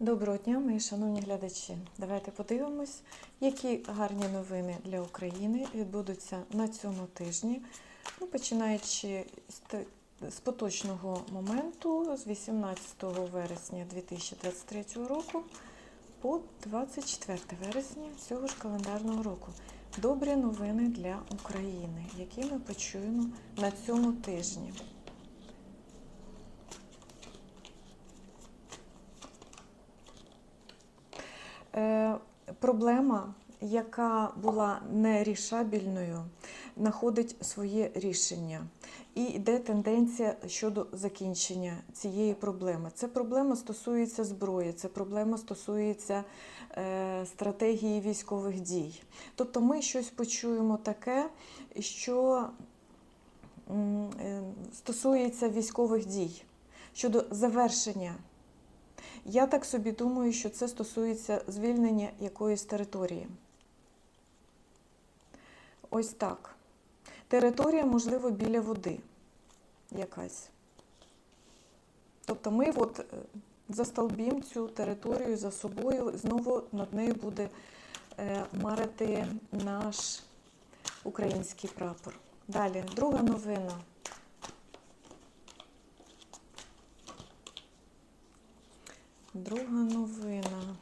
Доброго дня, мої шановні глядачі. Давайте подивимось, які гарні новини для України відбудуться на цьому тижні. Ну, починаючи з поточного моменту, з 18 вересня 2023 року по 24 вересня цього ж календарного року. Добрі новини для України, які ми почуємо на цьому тижні. Проблема, яка була нерішабельною, знаходить своє рішення. І йде тенденція щодо закінчення цієї проблеми. Це проблема стосується зброї, це проблема стосується е, стратегії військових дій. Тобто ми щось почуємо таке, що е, стосується військових дій щодо завершення я так собі думаю, що це стосується звільнення якоїсь території. Ось так. Територія, можливо, біля води якась. Тобто ми от е, застолбім цю територію за собою, знову над нею буде е, марити наш український прапор. Далі, друга новина. Друга новина.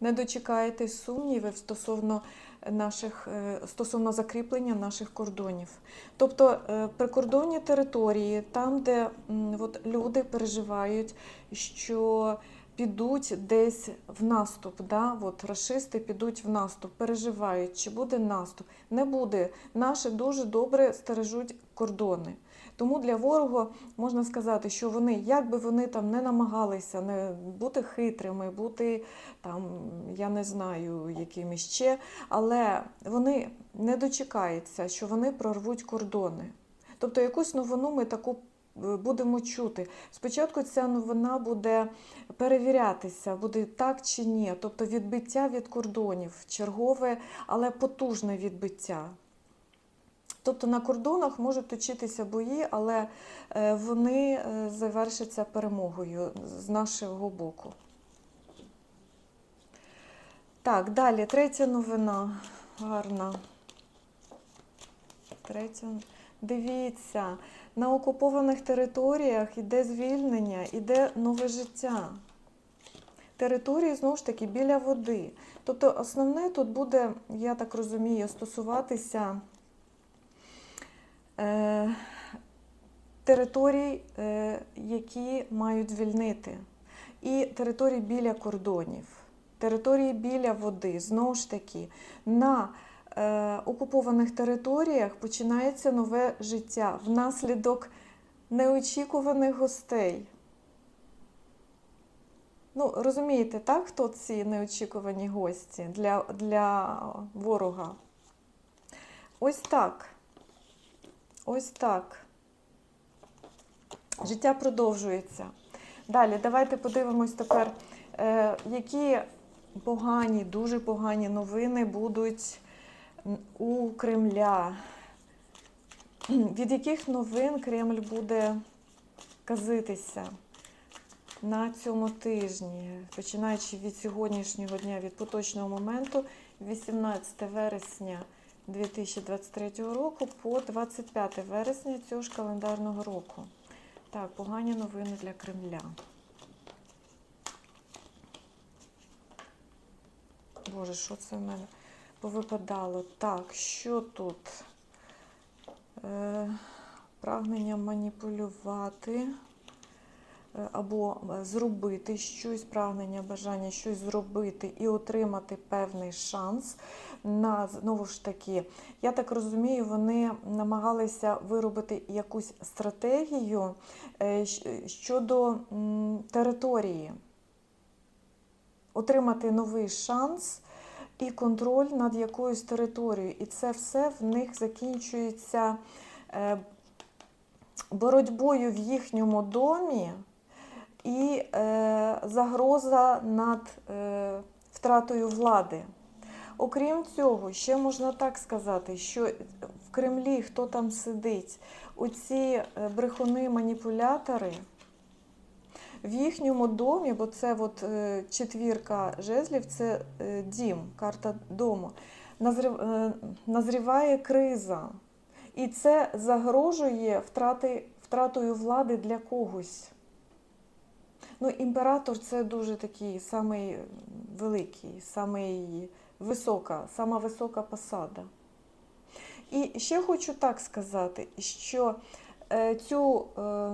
Не дочекаєтесь сумнівів стосовно наших е, стосовно закріплення наших кордонів. Тобто е, прикордонні території, там, де от люди переживають, що підуть десь в наступ, да? от рашисти підуть в наступ, переживають, чи буде наступ. Не буде. Наші дуже добре стережуть кордони. Тому для ворога можна сказати, що вони, як би вони там не намагалися не бути хитрими, бути там, я не знаю, якими ще, але вони не дочекаються, що вони прорвуть кордони. Тобто якусь новину ми таку е, будемо чути. Спочатку ця новина буде перевірятися, буде так чи ні. Тобто відбиття від кордонів, чергове, але потужне відбиття. Тобто на кордонах можуть точитися бої, але е, вони е, завершаться перемогою з нашого боку. Так, далі, третя новина. Гарна. Третя. Дивіться, на окупованих територіях іде звільнення, іде нове життя. Території, знову ж таки, біля води. Тобто основне тут буде, я так розумію, стосуватися територій, е, які мають звільнити, і території біля кордонів, території біля води. Знову ж таки, на е, окупованих територіях починається нове життя внаслідок неочікуваних гостей. Ну, розумієте, так, хто ці неочікувані гості для, для ворога? Ось так. Ось так. Життя продовжується. Далі, давайте подивимось тепер, е, які погані, дуже погані новини будуть у Кремля. Від яких новин Кремль буде казитися на цьому тижні, починаючи від сьогоднішнього дня, від поточного моменту, 18 вересня 2023 року по 25 вересня цього ж календарного року. Так, погані новини для Кремля. Боже, що це в мене повипадало? Так, що тут? Е, прагнення маніпулювати або е, зробити щось, прагнення, бажання щось зробити і отримати певний шанс на знову ж таки, я так розумію, вони намагалися виробити якусь стратегію е, щодо території, отримати новий шанс і контроль над якоюсь територією. І це все в них закінчується е, боротьбою в їхньому домі і е, загроза над е, втратою влади. Окрім цього, ще можна так сказати, що в Кремлі хто там сидить, оці е, брехуни-маніпулятори, в їхньому домі, бо це от, е, четвірка жезлів, це е, дім, карта дому, назріває криза. І це загрожує втрати, втратою влади для когось. Ну, імператор це дуже такий самий великий, самий висока, сама висока посада. І ще хочу так сказати, що е, цю е,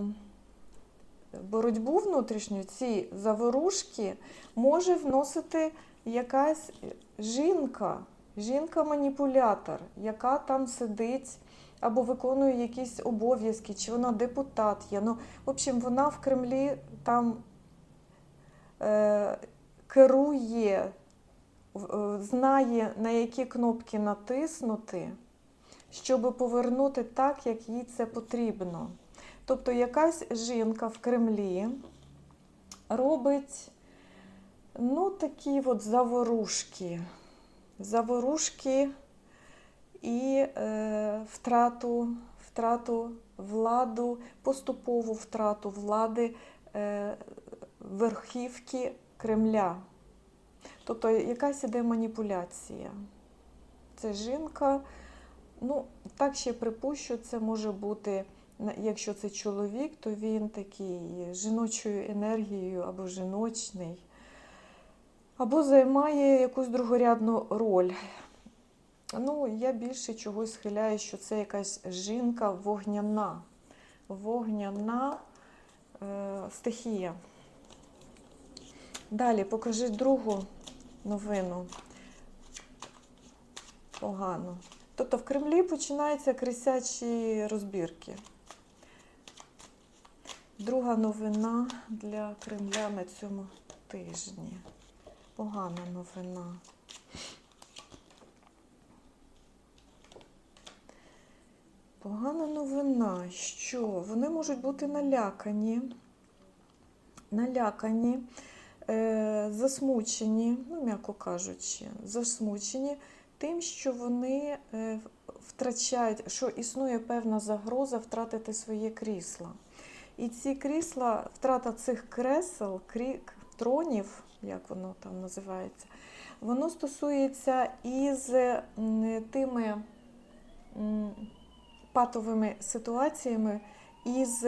боротьбу внутрішню, ці заворушки може вносити якась жінка, жінка-маніпулятор, яка там сидить або виконує якісь обов'язки, чи вона депутат є. Ну, в общем, вона в Кремлі там керує, е, знає, на які кнопки натиснути, щоб повернути так, як їй це потрібно. Тобто якась жінка в Кремлі робить ну, такі от заворушки. Заворушки і е, втрату, втрату владу, поступову втрату влади е, верхівки Кремля. Тобто якась іде маніпуляція. Це жінка, ну, так ще припущу, це може бути, якщо це чоловік, то він такий жіночою енергією або жіночний, або займає якусь другорядну роль. Ну, я більше чогось схиляю, що це якась жінка вогняна. Вогняна е, стихія. Далі покажи другу новину. Погано. Тобто в Кремлі починаються крисячі розбірки. Друга новина для Кремля на цьому тижні. Погана новина. Погана новина, що вони можуть бути налякані, налякані, засмучені, ну, м'яко кажучи, засмучені тим, що вони е, втрачають, що існує певна загроза втратити своє крісло. І ці крісла, втрата цих кресел, крі, тронів, як воно там називається, воно стосується із м, тими патовими ситуаціями, із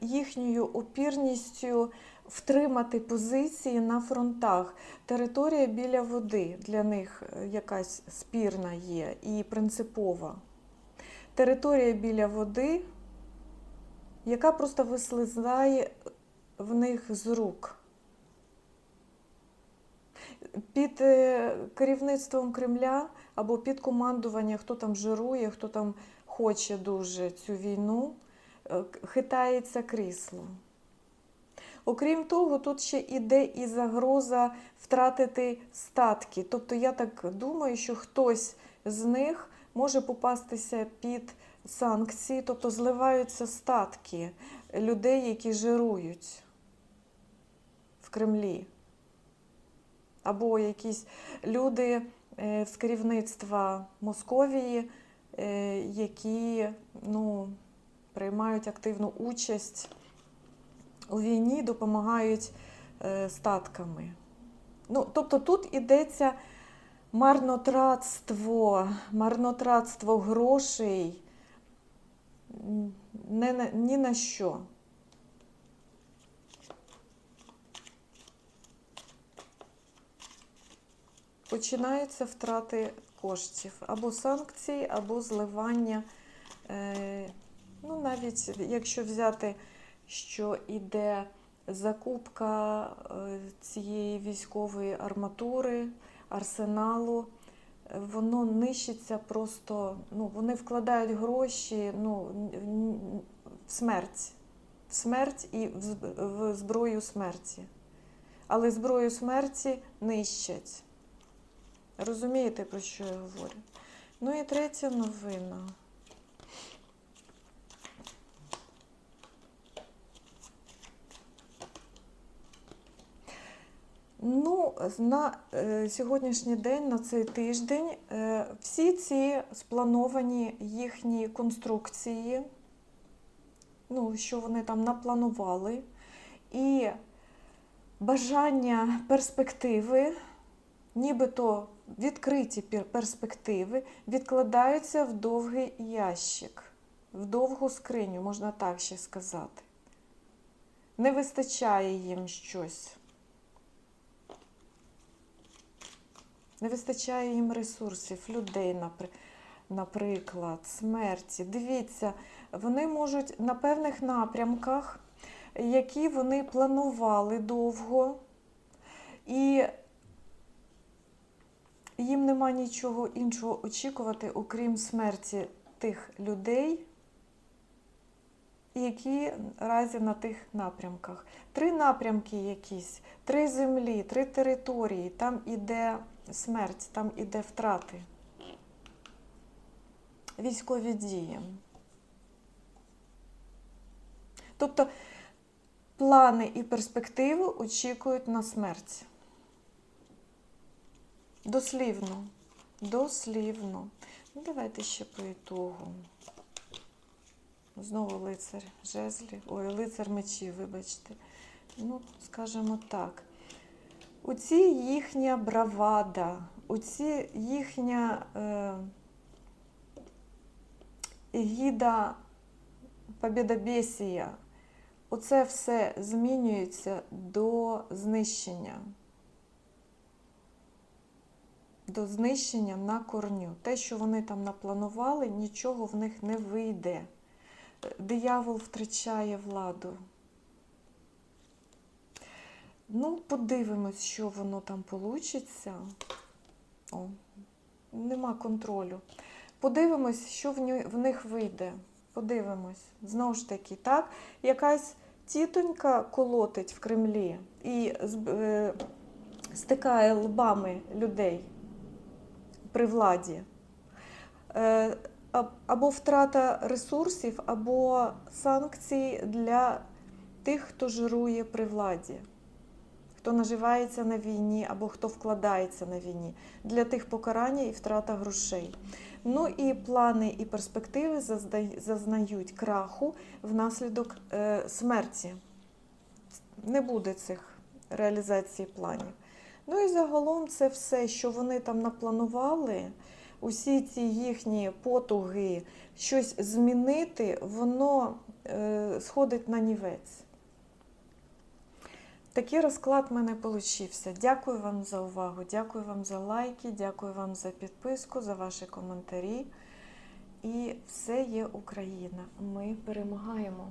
їхньою опірністю втримати позиції на фронтах. Територія біля води для них е, якась спірна є і принципова. Територія біля води, яка просто вислизає в них з рук. Під е, керівництвом Кремля або під командування, хто там жирує, хто там хоче дуже цю війну, е, хитається крісло. Окрім того, тут ще іде і загроза втратити статки. Тобто я так думаю, що хтось з них може попастися під санкції, тобто зливаються статки людей, які жирують в Кремлі. Або якісь люди е, з керівництва Московії, е, які ну, приймають активну участь у війні, допомагають е, статками. Ну, тобто тут ідеться марнотратство, марнотратство грошей не на, ні на що. Починаються втрати коштів або санкції, або зливання. Е, ну, навіть якщо взяти, що іде закупка е, цієї військової арматури, арсеналу, воно нищиться просто, ну, вони вкладають гроші ну, в смерть. В смерть і в зброю смерті. Але зброю смерті нищать. Розумієте, про що я говорю? Ну і третя новина. Ну, на е, сьогоднішній день, на цей тиждень, е, всі ці сплановані їхні конструкції, ну, що вони там напланували, і бажання перспективи, нібито відкриті перспективи, відкладаються в довгий ящик, в довгу скриню, можна так ще сказати. Не вистачає їм щось. Не вистачає їм ресурсів, людей, наприклад, смерті. Дивіться, вони можуть на певних напрямках, які вони планували довго, і їм нема нічого іншого очікувати, окрім смерті тих людей, які разі на тих напрямках. Три напрямки якісь, три землі, три території, там іде смерть, там іде втрати. Військові дії. Тобто плани і перспективи очікують на смерть. Дослівно. Дослівно. Давайте ще по ітогу. Знову лицар жезлів, ой, лицар мечів, вибачте. Ну, скажімо так. Оці їхня бравада, оці їхня е, егіда побєдобєсія, оце все змінюється до знищення. До знищення на корню. Те, що вони там напланували, нічого в них не вийде. Диявол втрачає владу. Ну, подивимось, що воно там получиться. О, нема контролю. Подивимось, що в, них вийде. Подивимось. Знову ж таки, так, якась тітонька колотить в Кремлі і е, стикає лбами людей при владі. Або втрата ресурсів, або санкції для тих, хто жирує при владі, хто наживається на війні або хто вкладається на війні, для тих покарання і втрата грошей. Ну і плани і перспективи зазнають краху внаслідок е, смерті. Не буде цих реалізацій планів. Ну і загалом це все, що вони там напланували, усі ці їхні потуги щось змінити, воно е, сходить на нівець. Такий розклад в мене получився. Дякую вам за увагу, дякую вам за лайки, дякую вам за підписку, за ваші коментарі. І все є Україна. Ми перемагаємо.